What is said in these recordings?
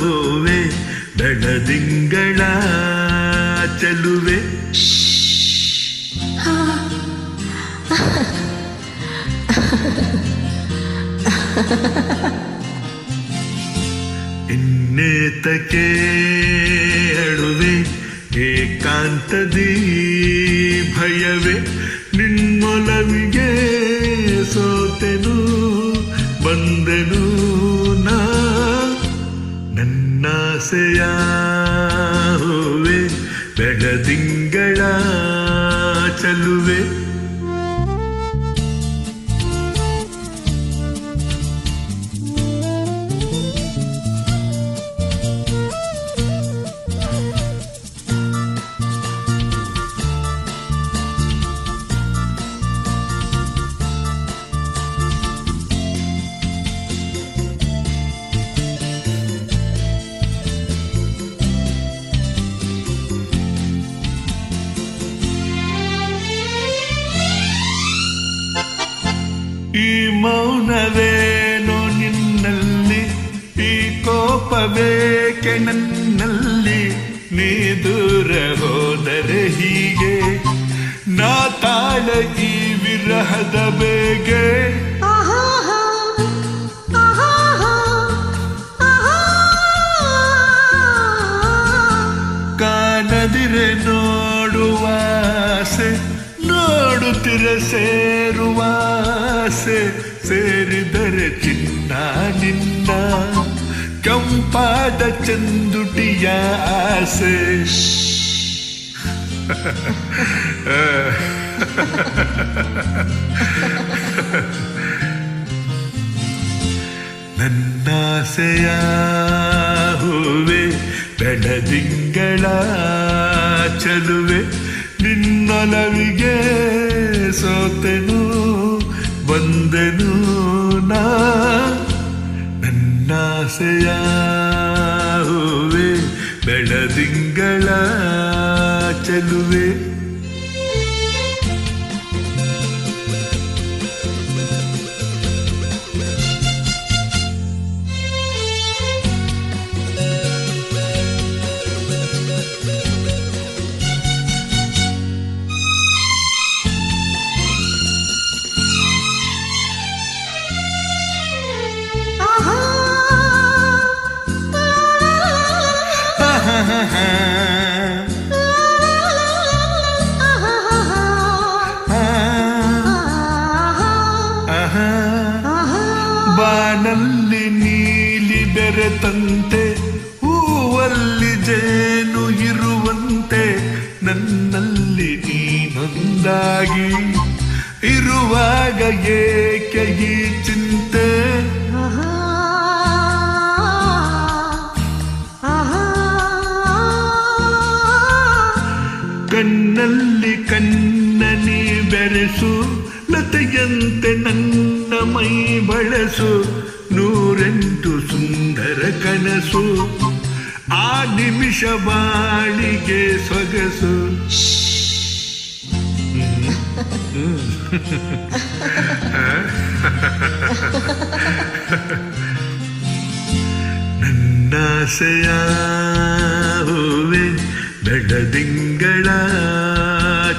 ಹೂವೆ ಬೆಳದಿಂಗಳ ಚೆಲುವೆ. ಇನ್ನೇತಕ್ಕೆ ಅಳುವೆ ಏಕಾಂತದಿ ಭಯವೆ ನಿನ್ನೊಲವಿಗೆ ಸೋತೆನು ಬಂದೆನು. ನಾ ನನ್ನಾಸೆಯ ಹೂವೆ ಬೆಳದಿಂಗಳ ಚಲುವೆ ಕೋಪವೇಕೆ ನನ್ನಲ್ಲಿ? ನೀ ದೂರ ಹೋದರೆ ಹೀಗೆ? ನಾ ತಾಳ ಈ ವಿರಹದ ಬೇಗೆ? ಕಾಣದಿರೆ ನೋಡುವ ಆಸೆ ನೋಡುತ್ತಿರ ಸೇರುವ ಆಸೆ ಸೇರಿದರೆ ಚಿನ್ನ ನಿನ್ನ. ಕಂಪಾದ ಚಂದುಟಿಯ ಆಸೆ. ನನ್ನಾಸೆಯ ಹೂವೆ ಬೆಳದಿಂಗಳ ಚಲುವೆ ನಿನ್ನೊಲವಿಗೆ ಸೋತೆನು ಬಂದೆನು ನಾ. ನನ್ನಾಸೆಯ ಹೂವೆ ಬೆಳದಿಂಗಳ ಚಲುವೆ. ಬಾನಲ್ಲಿ ನೀಲಿ ಬೆರೆತಂತೆ ಹೂವಲ್ಲಿ ಜೇನು ಇರುವಂತೆ ನನ್ನಲ್ಲಿ ನೀನೊಂದಾಗಿ ಇರುವಾಗ ಏಕೆ ಈ ಚಿಂತೆ? ಕಣ್ಣಲ್ಲಿ ಕಣ್ಣನಿ ಬೆರೆಸು ಲತೆಯಂತೆ ನನ್ನ ಮೈ ಬಳಸು ನೂರೆಂಟು ಸುಂದರ ಕನಸು ಆ ನಿಮಿಷ ಬಾಳಿಗೆ ಸೊಗಸು. ನನ್ನಾಸೆಯ ಬೆಡದಿಂಗಳ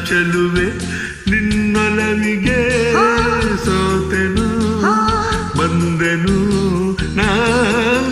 ಚಲುವೆ ನಿನ್ನೊಲವಿಗೆ ಸೋತೆನು. ಬಂದೆನು time